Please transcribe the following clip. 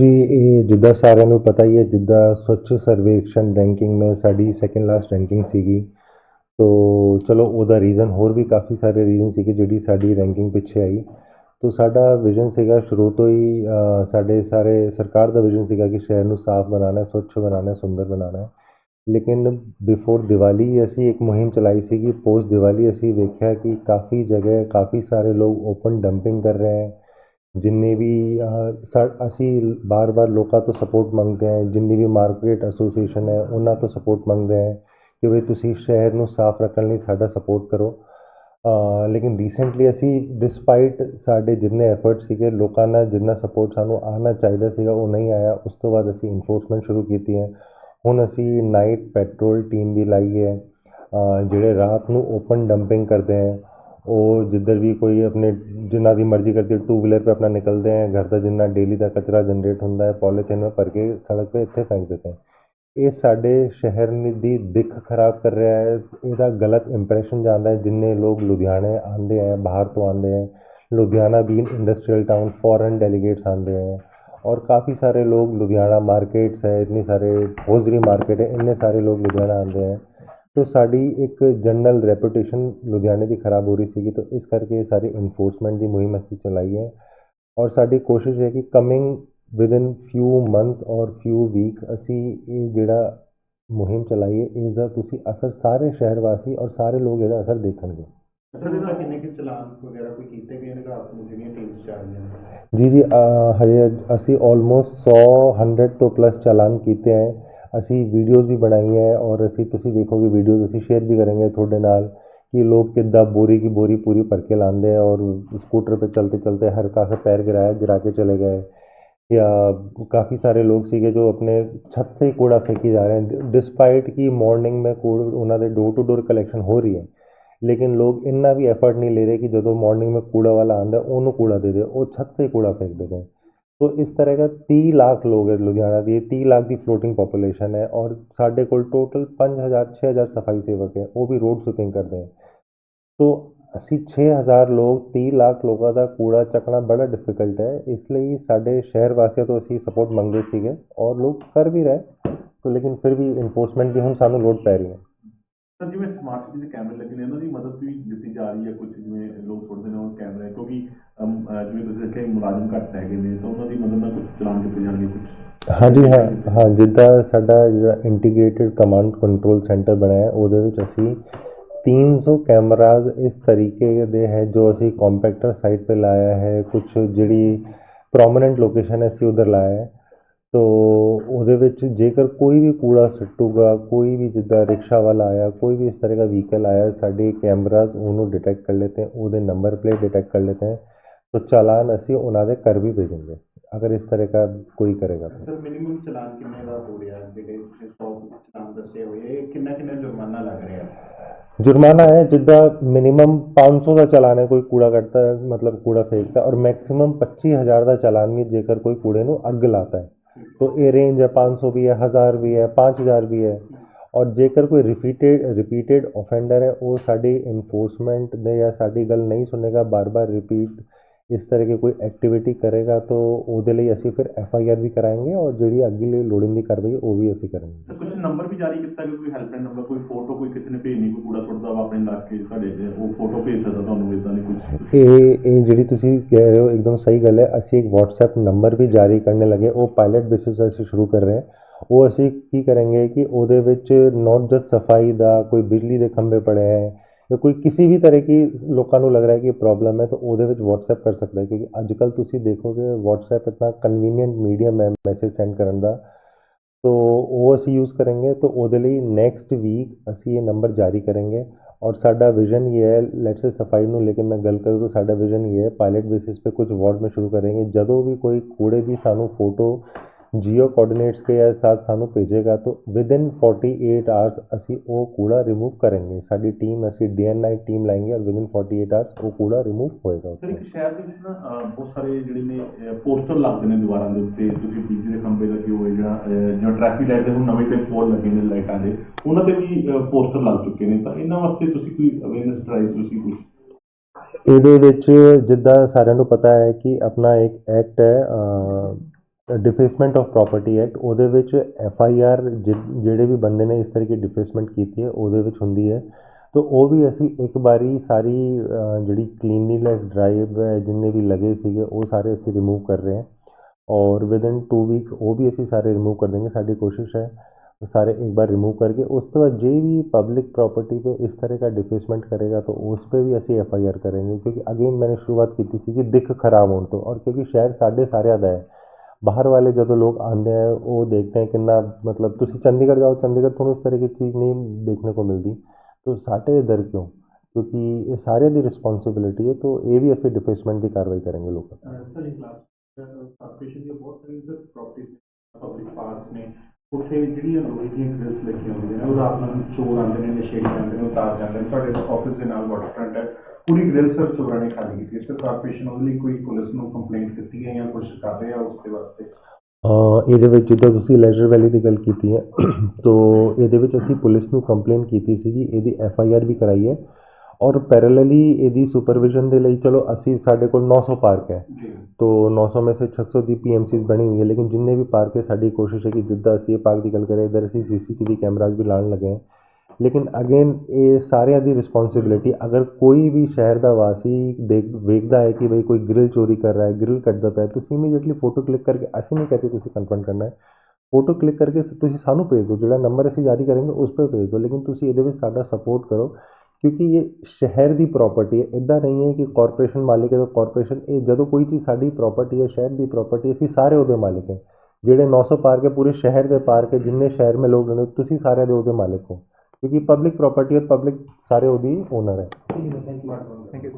ਜੀ ਇਹ ਜਿੱਦਾਂ ਸਾਰਿਆਂ ਨੂੰ ਪਤਾ ਹੀ ਹੈ, ਜਿੱਦਾਂ ਸਵੱਛ ਸਰਵੇਖਣ ਰੈਂਕਿੰਗ ਮੈਂ ਸਾਡੀ ਸੈਕਿੰਡ ਲਾਸਟ ਰੈਂਕਿੰਗ ਸੀਗੀ। ਤੋ ਚਲੋ ਉਹਦਾ ਰੀਜ਼ਨ ਹੋਰ ਵੀ ਕਾਫੀ ਸਾਰੇ ਰੀਜ਼ਨ ਸੀਗੇ ਜਿਹੜੀ ਸਾਡੀ ਰੈਂਕਿੰਗ ਪਿੱਛੇ ਆਈ। ਤੋ ਸਾਡਾ ਵਿਜ਼ਨ ਸੀਗਾ ਸ਼ੁਰੂ ਤੋਂ ਹੀ ਸਾਡੇ ਸਾਰੇ ਸਰਕਾਰ ਦਾ ਵਿਜ਼ਨ ਸੀਗਾ ਕਿ ਸ਼ਹਿਰ ਨੂੰ ਸਾਫ਼ ਬਣਾਉਣਾ ਸਵੱਛ ਬਣਾਉਣਾ ਸੁੰਦਰ ਬਣਾਉਣਾ ਲੇਕਿਨ ਬਿਫੋਰ ਦੀਵਾਲੀ ਅਸੀਂ ਇੱਕ ਮੁਹਿੰਮ ਚਲਾਈ ਸੀਗੀ ਪੋਸਟ ਦੀਵਾਲੀ ਅਸੀਂ ਵੇਖਿਆ ਕਿ ਕਾਫੀ ਜਗ੍ਹਾ, ਕਾਫੀ ਸਾਰੇ ਲੋਕ ਓਪਨ ਡੰਪਿੰਗ ਕਰ ਰਹੇ ਹੈ। ਜਿੰਨੇ ਵੀ ਸਾ- ਅਸੀਂ ਵਾਰ ਵਾਰ ਲੋਕਾਂ ਤੋਂ ਸਪੋਰਟ ਮੰਗਦੇ ਹਾਂ, ਜਿੰਨੀ ਵੀ ਮਾਰਕੀਟ ਐਸੋਸੀਏਸ਼ਨ ਹੈ, ਉਹਨਾਂ ਤੋਂ ਸਪੋਰਟ ਮੰਗਦੇ ਹੈ ਕਿ ਵੀ ਤੁਸੀਂ ਸ਼ਹਿਰ ਨੂੰ ਸਾਫ਼ ਰੱਖਣ ਲਈ ਸਾਡਾ ਸਪੋਰਟ ਕਰੋ। ਲੇਕਿਨ ਰੀਸੈਂਟਲੀ ਅਸੀਂ ਡਿਸਪਾਈਟ ਸਾਡੇ ਜਿੰਨੇ ਐਫਰਟ ਸੀਗੇ, ਲੋਕਾਂ ਨਾਲ ਜਿੰਨਾ ਸਪੋਰਟ ਸਾਨੂੰ ਆਉਣਾ ਚਾਹੀਦਾ ਸੀਗਾ, ਉਹ ਨਹੀਂ ਆਇਆ। ਉਸ ਤੋਂ ਬਾਅਦ ਅਸੀਂ ਇਨਫੋਰਸਮੈਂਟ ਸ਼ੁਰੂ ਕੀਤੀ ਹੈ। ਹੁਣ ਅਸੀਂ ਨਾਈਟ ਪੈਟਰੋਲ ਟੀਮ ਵੀ ਲਾਈ ਹੈ। ਜਿਹੜੇ ਰਾਤ ਨੂੰ ਓਪਨ ਡੰਪਿੰਗ ਕਰਦੇ ਹੈ ਉਹ ਜਿੱਧਰ ਵੀ ਕੋਈ ਆਪਣੇ ਜਿੰਨਾ ਦੀ ਮਰਜ਼ੀ करती ਟੂ ਵੀਲਰ पे ਆਪਣਾ ਨਿਕਲਦੇ ਹੈ, ਘਰ ਦਾ ਜਿੰਨਾ ਡੇਲੀ ਦਾ ਕਚਰਾ ਜਨਰੇਟ ਹੁੰਦਾ ਹੈ ਪੋਲੀਥੀਨ में भर के सड़क पे ਇੱਥੇ फेंक देते हैं ਇਹ ਸਾਡੇ ਸ਼ਹਿਰ ਦੀ ਦਿੱਖ ਖਰਾਬ ਕਰ ਰਿਹਾ ਹੈ, ਇਹਦਾ ਗਲਤ ਇੰਪ੍ਰੈਸ਼ਨ ਜਾਂਦਾ ਹੈ, ਜਿੰਨੇ ਲੋਕ ਲੁਧਿਆਣੇ ਆਉਂਦੇ ਹੈ, ਬਾਹਰ ਤੋਂ ਆਉਂਦੇ ਹੈ, ਲੁਧਿਆਣਾ ਵੀ ਇੰਡਸਟਰੀਅਲ ਟਾਊਨ ਫੋਰਨ ਡੈਲੀਗੇਟਸ ਆਉਂਦੇ ਹੈ ਔਰ ਕਾਫੀ ਸਾਰੇ ਲੋਕ ਲੁਧਿਆਣਾ ਮਾਰਕੀਟਸ ਹੈ इतनी ਸਾਰੇ ਹੋਜ਼ਰੀ ਮਾਰਕੀਟ है इतने सारे लोग लुधियाना आते हैं तो ਸਾਡੀ ਇੱਕ ਜਨਰਲ ਰੈਪੂਟੇਸ਼ਨ ਲੁਧਿਆਣੇ ਦੀ ਖਰਾਬ ਹੋ ਰਹੀ ਸੀਗੀ ਤਾਂ ਇਸ ਕਰਕੇ ਇਹ ਸਾਰੀ ਇਨਫੋਰਸਮੈਂਟ ਦੀ ਮੁਹਿੰਮ ਅਸੀਂ ਚਲਾਈ ਹੈ ਔਰ ਸਾਡੀ ਕੋਸ਼ਿਸ਼ ਹੈ ਕਿ ਕਮਿੰਗ ਵਿਦਿਨ ਫਿਊ ਮੰਥਸ ਔਰ ਫਿਊ ਵੀਕਸ ਅਸੀਂ ਇਹ ਜਿਹੜਾ ਮੁਹਿੰਮ ਚਲਾਈ ਹੈ ਇਸ ਦਾ ਤੁਸੀਂ ਅਸਰ ਸਾਰੇ ਸ਼ਹਿਰ ਵਾਸੀ ਔਰ ਸਾਰੇ ਲੋਕ ਇਹਦਾ ਅਸਰ ਦੇਖਣਗੇ ਸਰ ਇਹਦਾ ਕਿੰਨੇ ਕਿ ਚਲਾਨ ਵਗੈਰਾ ਕੋਈ ਕੀਤੇ ਗਏ ਨੇ ਰਾਤ ਨੂੰ ਜਿਹੜੀਆਂ ਟੀਮਸ ਚੱਲ ਰਹੀਆਂ ਨੇ ਜੀ ਜੀ ਅ, ਹਜੇ ਅਸੀਂ ਆਲਮੋਸਟ 100 100 ਤੋਂ ਪਲੱਸ ਚਾਲਾਨ ਕੀਤੇ ਹੈ ਅਸੀਂ ਵੀਡੀਓਜ਼ ਵੀ ਬਣਾਈ ਹੈ ਔਰ ਅਸੀਂ ਤੁਸੀਂ ਦੇਖੋਗੇ ਵੀਡੀਓਜ਼ ਅਸੀਂ ਸ਼ੇਅਰ ਵੀ ਕਰਾਂਗੇ ਤੁਹਾਡੇ ਨਾਲ ਕਿ ਲੋਕ ਕਿੱਦਾਂ ਬੋਰੀ ਕੀ ਬੋਰੀ ਪੂਰੀ ਭਰ ਕੇ ਲਾਉਂਦੇ हैं ਔਰ ਸਕੂਟਰ 'ਤੇ ਚਲਦੇ ਚਲਦੇ ਹਰ का से पैर गिराया गिरा के चले गए या काफ़ी सारे लोग ਸੀਗੇ ਜੋ ਆਪਣੇ ਛੱਤ ਸੇ ਹੀ ਕੂੜਾ ਫੇਕੀ ਜਾ ਰਹੇ ਹਨ ਡਿਸਪਾਈਟ ਕਿ ਮਾਰਨਿੰਗ ਮੈਂ ਕੂੜ ਉਹਨਾਂ ਦੇ ਡੋਰ ਟੂ ਡੋਰ ਕਲੈਕਸ਼ਨ ਹੋ ਰਹੀ ਹੈ, ਲੇਕਿਨ ਲੋਕ ਇੰਨਾ ਵੀ ਐਫਰਟ ਨਹੀਂ ਲੈ ਰਹੇ ਕਿ ਜਦੋਂ ਮਾਰਨਿੰਗ ਮੈਂ ਕੂੜਾ ਵਾਲਾ ਆਂਦਾ ਉਹਨੂੰ ਕੂੜਾ ਦੇ ਦੇ, ਉਹ ਛੱਤ ਸੇ ਕੂੜਾ ਫੇਂਕ ਦਿੰਦੇ तो इस तरह का 30 लाख लोग है लुधियाना ਦੀ 30 ਲੱਖ ਦੀ ਫਲੋਟਿੰਗ ਪੋਪੂਲੇਸ਼ਨ ਹੈ ਔਰ ਸਾਡੇ ਕੋਲ ਟੋਟਲ 5000 6000 ਸਫਾਈ ਸੇਵਕ ਹੈ ਉਹ ਵੀ ਰੋਡ ਸਵੀਪਿੰਗ ਕਰਦੇ ਹੈ ਤੋ ਅਸੀਂ 6000 ਲੋਕ 30 ਲੱਖ ਲੋਕਾਂ ਦਾ ਕੂੜਾ ਚੱਕਣਾ ਬੜਾ ਡਿਫਿਕਲਟ ਹੈ ਇਸ ਲਈ ਸਾਡੇ ਸ਼ਹਿਰ ਵਾਸੀਆਂ ਤੋਂ ਅਸੀਂ ਸਪੋਰਟ ਮੰਗਦੇ ਸੀਗੇ ਔਰ ਲੋਕ ਕਰ ਵੀ ਰਹੇ ਤੋ ਲੇਕਿਨ ਫਿਰ ਵੀ ਇਨਫੋਰਸਮੈਂਟ ਦੀ ਹੁਣ ਸਾਨੂੰ ਲੋਡ ਪੈ ਰਹੀ ਹੈ ਸਰ ਜਿਵੇਂ ਸਮਾਰਟ ਸਿਟੀ ਦੇ ਕੈਮਰੇ ਲੱਗੇ ਨੇ ਉਹਨਾਂ ਦੀ ਮਦਦ ਵੀ ਦਿੱਤੀ ਜਾ ਰਹੀ ਹੈ ਕੁਝ ਜਿਵੇਂ ਲੋਕ ਸੁਣਦੇ ਨੇ ਉਹ ਕੈਮਰੇ ਕਿਉਂਕਿ ਅਮ, ਅਹ, ਹਾਂਜੀ, ਹਾਂ ਹਾਂ, ਜਿੱਦਾਂ ਸਾਡਾ ਜਿਹੜਾ ਇੰਟੀਗ੍ਰੇਟਿਡ ਕਮਾਂਡ ਕੰਟਰੋਲ ਸੈਂਟਰ ਬਣਾਇਆ ਉਹਦੇ ਵਿੱਚ ਅਸੀਂ 300 ਕੈਮਰਾਜ਼ ਇਸ ਤਰੀਕੇ ਦੇ ਹੈ ਜੋ ਅਸੀਂ ਕੰਪੈਕਟਰ ਸਾਈਟ ਤੇ ਲਾਇਆ ਹੈ ਕੁਝ ਜਿਹੜੀ ਪ੍ਰੋਮਿਨੈਂਟ ਲੋਕੇਸ਼ਨ ਹੈ, ਅਸੀਂ ਉਧਰ ਲਾਇਆ ਹੈ। ਤੋ ਉਹਦੇ ਵਿੱਚ ਜੇਕਰ ਕੋਈ ਵੀ ਕੂੜਾ ਸੱਟੂਗਾ, ਕੋਈ ਵੀ ਜਿੱਦਾਂ ਰਿਕਸ਼ਾ ਵਾਲਾ ਆਇਆ, ਕੋਈ ਵੀ ਇਸ ਤਰ੍ਹਾਂ ਦਾ ਵਹੀਕਲ ਆਇਆ, ਸਾਡੇ ਕੈਮਰਾਜ਼ ਉਹਨੂੰ ਡਿਟੈਕਟ ਕਰ ਲੈਤੇ ਉਹਦੇ ਨੰਬਰ ਪਲੇਟ ਡਿਟੈਕਟ ਕਰ ਲੈਤੇ ਹੈ तो चालान ਅਸੀਂ ਉਹਨਾਂ ਦੇ ਕਰ ਵੀ ਭੇਜेंगे ਅਗਰ ਇਸ ਤਰ੍ਹਾਂ ਦਾ ਕੋਈ ਕਰੇਗਾ ਤਾਂ ਸਰ ਮਿਨੀਮਮ ਚਲਾਨ ਕਿੰਨੇ ਦਾ ਹੋ ਰਿਹਾ ਜਿਹੜੇ ਤੁਸੀਂ 100 ਚਲਾਨ ਦੱਸੇ ਹੋਏ ਕਿੰਨਾ ਕਿੰਨਾ ਜੁਰਮਾਨਾ ਲੱਗ ਰਿਹਾ जुर्माना है जिदा मिनिमम 500 ਦਾ ਚਲਾਨ ਹੈ ਕੋਈ ਕੂੜਾ ਕੱਟਦਾ ਹੈ ਮਤਲਬ ਕੂੜਾ ਫੇਕਦਾ ਔਰ ਮੈਕਸਿਮਮ 25000 ਦਾ ਚਲਾਨ ਵੀ ਜੇਕਰ ਕੋਈ ਕੂੜੇ ਨੂੰ ਅੱਗ ਲਾਤਾ ਹੈ तो ਇਹ ਰੇਂਜ ਹੈ 500 ਵੀ ਹੈ 1000 ਵੀ ਹੈ 5000 ਵੀ ਹੈ ਔਰ ਜੇਕਰ ਕੋਈ ਰਿਪੀਟਿਡ ਰਿਪੀਟਿਡ ਆਫੈਂਡਰ ਹੈ ਉਹ ਸਾਡੀ ਇਨਫੋਰਸਮੈਂਟ ਦੇ ਜਾਂ ਸਾਡੀ ਗੱਲ ਨਹੀਂ ਸੁਣੇਗਾ ਬਾਰ-ਬਾਰ ਰਿਪੀਟ ਇਸ ਤਰ੍ਹਾਂ ਦੀ ਕੋਈ ਐਕਟੀਵਿਟੀ ਕਰੇਗਾ ਤਾਂ ਉਹਦੇ ਲਈ ਅਸੀਂ ਫਿਰ ਐਫ ਆਈ ਆਰ ਵੀ ਕਰਾਂਗੇ ਔਰ ਜਿਹੜੀ ਅੱਗੇ ਲੋੜੀਂਦੀ ਕਾਰਵਾਈ ਉਹ ਵੀ ਅਸੀਂ ਕਰਾਂਗੇ। ਕੁਝ ਨੰਬਰ ਵੀ ਜਾਰੀ ਕੀਤਾ ਕਿ ਕੋਈ ਹੈਲਪਲਾਈਨ ਨੰਬਰ ਕੋਈ ਫੋਟੋ ਕੋਈ ਕਿਸੇ ਨੇ ਭੇਜਣੀ ਕੋਈ ਕੂੜਾ ਸੁੱਟਦਾ ਵਾ ਆਪਣੇ ਇਲਾਕੇ 'ਚ, ਉਹ ਫੋਟੋ ਭੇਜ ਸਕਦਾ ਤੁਹਾਨੂੰ ਇਦਾਂ ਦੀ ਕੁਝ ਇਹ ਇਹ ਜਿਹੜੀ ਤੁਸੀਂ ਕਹਿ ਰਹੇ ਹੋ ਇੱਕਦਮ ਸਹੀ ਗੱਲ ਹੈ ਅਸੀਂ ਇੱਕ WhatsApp ਨੰਬਰ ਵੀ ਜਾਰੀ ਕਰਨੇ ਲੱਗੇ ਉਹ ਪਾਇਲਟ ਬੇਸਿਸ 'ਤੇ ਅਸੀਂ ਸ਼ੁਰੂ ਕਰ ਰਹੇ ਹਾਂ। ਉਹ ਅਸੀਂ ਕੀ ਕਰਾਂਗੇ ਕਿ ਉਹਦੇ ਵਿੱਚ ਨਾਟ ਜਸਟ ਸਫ਼ਾਈ ਦਾ ਕੋਈ ਬਿਜਲੀ ਦੇ ਖੰਭੇ ਪੜੇ ਹੈ ਜਾਂ ਕੋਈ किसी ਵੀ ਤਰ੍ਹਾਂ ਕੀ ਲੋਕਾਂ ਨੂੰ ਲੱਗ ਰਿਹਾ ਕਿ ਇਹ ਪ੍ਰੋਬਲਮ ਹੈ, ਤਾਂ ਉਹਦੇ ਵਿੱਚ WhatsApp ਕਰ ਸਕਦਾ ਹੈ, ਕਿਉਂਕਿ ਅੱਜ ਕੱਲ ਤੁਸੀਂ ਦੇਖੋਗੇ WhatsApp ਇਤਨਾ ਕਨਵੀਨੀਅੰਟ ਮੀਡੀਅਮ ਹੈ ਮੈਸੇਜ ਸੈਂਡ ਕਰਨ ਦਾ। ਤੋ ਉਹ ਅਸੀਂ ਯੂਜ਼ ਕਰਾਂਗੇ, ਤੋ ਉਹਦੇ ਲਈ ਨੈਕਸਟ ਵੀਕ ਅਸੀਂ ਇਹ ਨੰਬਰ ਜਾਰੀ ਕਰਾਂਗੇ। ਔਰ ਸਾਡਾ ਵਿਜ਼ਨ ਇਹ ਹੈ ਲੈਟਸ ਸੇ ਸਫ਼ਾਈ ਨੂੰ ਲੈ ਕੇ ਮੈਂ ਗੱਲ ਕਰੂੰ, ਤਾਂ ਸਾਡਾ ਵਿਜ਼ਨ ਇਹ ਹੈ ਪਾਇਲਟ ਬੇਸਿਸ पे ਕੁਝ ਵਾਰਡ ਮੈਂ ਸ਼ੁਰੂ ਕਰਾਂਗੇ। ਜਦੋਂ ਵੀ ਕੋਈ ਕੂੜੇ ਦੀ ਸਾਨੂੰ ਫੋਟੋ જીઓ કોર્ડિનેટ્स के साथ ਸਾਨੂੰ ਭੇਜੇਗਾ ਤਾਂ ਵਿਦ ਇਨ 48 ਆਵਰਸ ਅਸੀਂ ਉਹ ਕੂੜਾ ਰਿਮੂਵ ਕਰਾਂਗੇ। ਸਾਡੀ ਟੀਮ ਅਸੀਂ ਡੇ ਐਂਡ ਨਾਈਟ ਟੀਮ ਲਾਏਂਗੇ ਔਰ ਵਿਦ 48 ਆਵਰਸ ਉਹ ਕੂੜਾ ਰਿਮੂਵ ਹੋਏਗਾ ਸਰ ਇੱਕ ਸ਼ਹਿਰ ਦੇ ਵਿੱਚ ਨਾ ਬਹੁਤ ਸਾਰੇ ਜਿਹੜੇ ਨੇ ਪੋਸਟਰ ਲੱਗਦੇ ਨੇ ਦੀਵਾਰਾਂ ਦੇ ਉੱਤੇ। ਤੁਸੀਂ ਬਿਜਲੀ ਦੇ ਖੰਭੇ ਲੱਗੇ ਹੋਏ ਜਾਂ ਜੋ ਟ੍ਰੈਫਿਕ ਲਾਈਟ ਦੇ ਹੁਣ ਨਵੇਂ ਤੇ ਫੋਰ ਲੱਗੇ ਨੇ ਲਾਈਟਾਂ ਦੇ। ਉਹਨਾਂ ਤੇ ਵੀ ਪੋਸਟਰ ਲੱਗ ਚੁੱਕੇ ਨੇ। ਤਾਂ ਇਹਨਾਂ ਵਾਸਤੇ ਤੁਸੀਂ ਕੋਈ ਅਵੇਅਰਨੈਸ ਡਰਾਈਵ ਤੁਸੀਂ ਕੁਝ ਇਹਦੇ ਵਿੱਚ ਜਿੱਦਾਂ ਸਾਰਿਆਂ ਨੂੰ ਪਤਾ ਹੈ ਕਿ ਆਪਣਾ ਇੱਕ ਐਕਟ ਹੈ ਡਿਫੇਸਮੈਂਟ ਆਫ ਪ੍ਰੋਪਰਟੀ ਐਕਟ ਉਹਦੇ ਵਿੱਚ ਐਫ ਆਈ ਆਰ ਜਿਹੜੇ ਵੀ ਬੰਦੇ ਨੇ ਇਸ ਤਰੀਕੇ ਡਿਫੇਸਮੈਂਟ ਕੀਤੀ ਹੈ, ਉਹਦੇ ਵਿੱਚ ਹੁੰਦੀ ਹੈ। ਤਾਂ ਉਹ ਵੀ ਅਸੀਂ ਇੱਕ ਵਾਰੀ ਸਾਰੀ ਜਿਹੜੀ ਕਲੀਨਲੀਨੈਸ ਡਰਾਈਵ ਜਿੰਨੇ ਵੀ ਲਗੇ ਸੀਗੇ, ਉਹ ਸਾਰੇ ਅਸੀਂ ਰਿਮੂਵ ਕਰ ਰਹੇ ਹਾਂ। ਔਰ ਵਿਦ ਇਨ 2 ਵੀਕਸ ਉਹ ਵੀ ਅਸੀਂ ਸਾਰੇ ਰਿਮੂਵ ਕਰ ਦੇਂਗੇ ਸਾਡੀ ਕੋਸ਼ਿਸ਼ ਹੈ सारे एक बार रिमूव करके उस तरह जे भी पब्लिक प्रॉपर्टी पे इस तरह का डिफेसमेंट करेगा तो उस पर भी ऐसी एफ करेंगे क्योंकि अगेन मैंने शुरुआत की थी कि दिख खराब होने तो और क्योंकि शहर साढ़े सारे आदा है बाहर वाले जो लोग आते हैं, वो देखते हैं कि ना मतलब तुम चंडीगढ़ जाओ, चंडीगढ़ थोड़ा इस तरह की चीज़ नहीं देखने को मिलती। तो साढ़े इधर क्यों? क्योंकि ये सारे की रिस्पॉन्सिबिलिटी है तो ये भी ऐसे डिफेसमेंट की कार्रवाई करेंगे लोग। ਉੱਥੇ ਜਿਹੜੀਆਂ ਲੋਹੇ ਦੀਆਂ ਗ੍ਰਿਲਸ ਲੱਗੀਆਂ ਹੁੰਦੀਆਂ ਨੇ ਉਹ ਰਾਤ ਨੂੰ ਚੋਰ ਆਉਂਦੇ ਨੇ, ਨਸ਼ੇੜੀ ਆਉਂਦੇ ਨੇ, ਉਤਾਰ ਜਾਂਦੇ ਨੇ। ਤੁਹਾਡੇ ਆਫਿਸ ਦੇ ਨਾਲ ਵਾਟਰ ਫਰੰਟ ਹੈ। ਪੂਰੀ ਗ੍ਰਿਲ ਸਰ ਚੋਰਾਂ ਨੇ ਖਾਲੀ ਕੀਤੀ ਹੈ। ਸਰ ਕਾਰਪੋਰੇਸ਼ਨ ਉਹਦੇ ਲਈ ਕੋਈ ਪੁਲਿਸ ਨੂੰ ਕੰਪਲੇਂਟ ਦਿੱਤੀ ਹੈ ਜਾਂ ਕੁਝ ਕਰ ਰਿਹਾ ਉਸ ਦੇ ਵਾਸਤੇ? ਇਹਦੇ ਵਿੱਚ ਜਿੱਦਾਂ ਤੁਸੀਂ ਲੈਜਰ ਵੈਲੀ ਦੀ ਗੱਲ ਕੀਤੀ ਹੈ, ਤੋ ਇਹਦੇ ਵਿੱਚ ਅਸੀਂ ਪੁਲਿਸ ਨੂੰ ਕੰਪਲੇਂਟ ਕੀਤੀ ਸੀਗੀ। ਇਹਦੀ ਐਫ ਆਈ ਆਰ ਵੀ ਕਰਾਈ ਹੈ। ਔਰ ਪੈਰਲਲੀ ਇਹਦੀ ਸੁਪਰਵਿਜ਼ਨ ਦੇ ਲਈ ਚਲੋ ਅਸੀਂ ਸਾਡੇ ਕੋਲ 900 ਪਾਰਕ ਹੈ। ਤੋ 900 ਮੇਂ ਸੇ 600 ਦੀ ਪੀਐਮਸੀਸ ਬਣੀ ਹੋਈ ਹੈ ਲੇਕਿਨ ਜਿੰਨੇ ਵੀ ਪਾਰਕ ਹੈ ਸਾਡੀ ਕੋਸ਼ਿਸ਼ ਹੈ ਕਿ ਜਿੱਦਾਂ ਅਸੀਂ ਇਹ ਪਾਰਕ ਦੀ ਗੱਲ ਕਰੇ ਇਧਰ ਅਸੀਂ ਸੀਸੀਟੀਵੀ ਕੈਮਰਾਜ਼ ਵੀ ਲਾਣ ਲੱਗੇ ਹਾਂ। ਲੇਕਿਨ ਅਗੇਨ ਇਹ ਸਾਰਿਆਂ ਦੀ ਰਿਸਪੌਂਸਿਬਿਲਿਟੀ ਅਗਰ ਕੋਈ ਵੀ ਸ਼ਹਿਰ ਦਾ ਵਾਸੀ ਦੇਖ ਵੇਖਦਾ ਹੈ ਕਿ ਭਈ ਕੋਈ ਗ੍ਰਿਲ ਚੋਰੀ ਕਰ ਰਿਹਾ ਹੈ ਗ੍ਰਿਲ ਕੱਟਦਾ ਪਿਆ ਤੁਸੀਂ ਇਮੀਡੀਏਟਲੀ ਫੋਟੋ ਕਲਿੱਕ ਕਰਕੇ ਅਸੀਂ ਨਹੀਂ ਕਹਤੇ ਤੁਸੀਂ ਕਨਫਰਮ ਕਰਨਾ ਹੈ। ਫੋਟੋ ਕਲਿੱਕ ਕਰਕੇ ਤੁਸੀਂ ਸਾਨੂੰ ਭੇਜ ਦਿਓ ਜਿਹੜਾ ਨੰਬਰ ਅਸੀਂ ਜਾਰੀ ਕਰਾਂਗੇ ਉਸ 'ਤੇ ਭੇਜ ਦਿਓ ਲੇਕਿਨ ਤੁਸੀਂ ਇਹਦੇ ਵਿੱਚ ਸਾਡਾ ਸਪੋਰਟ ਕਰੋ। ਕਿਉਂਕਿ ਇਹ ਸ਼ਹਿਰ ਦੀ ਪ੍ਰਾਪਰਟੀ ਹੈ ਇਦਾਂ ਨਹੀਂ ਹੈ ਕਿ ਕਾਰਪੋਰੇਸ਼ਨ ਮਾਲਿਕ ਹੈ ਤਾਂ ਕਾਰਪੋਰੇਸ਼ਨ ਇਹ ਜਦੋਂ ਕੋਈ ਚੀਜ਼ ਸਾਡੀ ਪ੍ਰਾਪਰਟੀ ਹੈ ਸ਼ਹਿਰ ਦੀ ਪ੍ਰਾਪਰਟੀ ਅਸੀਂ ਸਾਰੇ ਉਹਦੇ ਮਾਲਿਕ ਹੈ। ਜਿਹੜੇ 900 ਪਾਰਕ ਹੈ ਪੂਰੇ ਸ਼ਹਿਰ ਦੇ ਪਾਰਕ ਹੈ ਜਿੰਨੇ ਸ਼ਹਿਰ में ਲੋਕ ਰਹਿੰਦੇ ਤੁਸੀਂ ਸਾਰੇ ਦੇ ਉਹਦੇ ਮਾਲਿਕ ਹੋ। ਕਿਉਂਕਿ ਪਬਲਿਕ ਪ੍ਰਾਪਰਟੀ ਔਰ ਪਬਲਿਕ ਸਾਰੇ ਉਹਦੀ ਓਨਰ ਹੈ। Thank you thank you